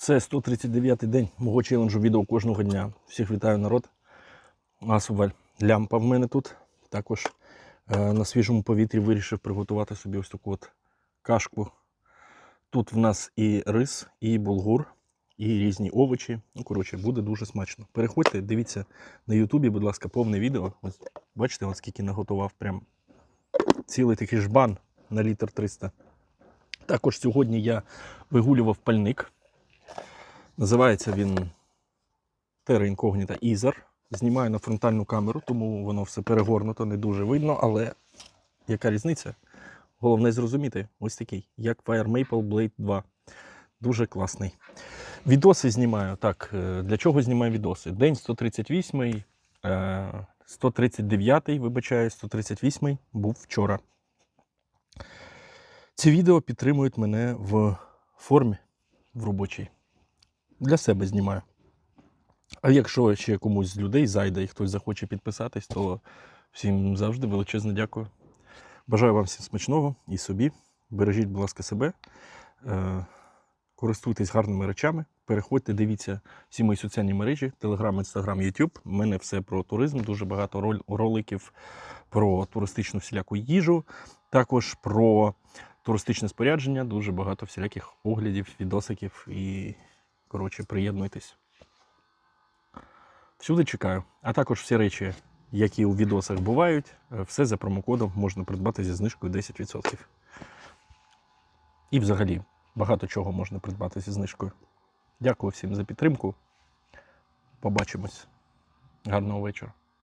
Це 139-й день мого челенджу відео кожного дня. Всіх вітаю, народ. Масова лямпа в мене тут. Також е, на свіжому повітрі вирішив приготувати собі ось таку от кашку. Тут в нас і рис, і булгур, і різні овочі. Ну, коротше, буде дуже смачно. Переходьте, дивіться на Ютубі, будь ласка, повне відео. Ось, бачите, от скільки наготував прям цілий такий жбан на літр 300. Також сьогодні я вигулював пальник. Називається він Terra Incognita Ether. Знімаю на фронтальну камеру, тому воно все перегорнуто, не дуже видно, але яка різниця? Головне зрозуміти, ось такий, як Fire Maple Blade 2. Дуже класний. Відоси знімаю. Так, е, для чого знімаю відоси? День 138, е, 139, вибачаю, 138 був вчора. Ці відео підтримують мене в формі в робочій. Для себе знімаю. А якщо ще комусь з людей зайде і хтось захоче підписатись, то всім завжди величезне дякую. Бажаю вам всім смачного і собі. Бережіть, будь ласка, себе. Е, користуйтесь гарними речами. Переходьте, дивіться всі мої соціальні мережі: Telegram, Instagram, YouTube. У мене все про туризм, дуже багато рол- роликів про туристичну всіляку їжу, також про туристичне спорядження, дуже багато всіляких оглядів, відосиків і, коротше, приєднуйтесь. Всюди чекаю. А також всі речі, які у відосах бувають, е, все за промокодом можна придбати зі знижкою 10%. І взагалі багато чого можна придбати зі знижкою. Дякую всім за підтримку. Побачимось. Гарного вечора.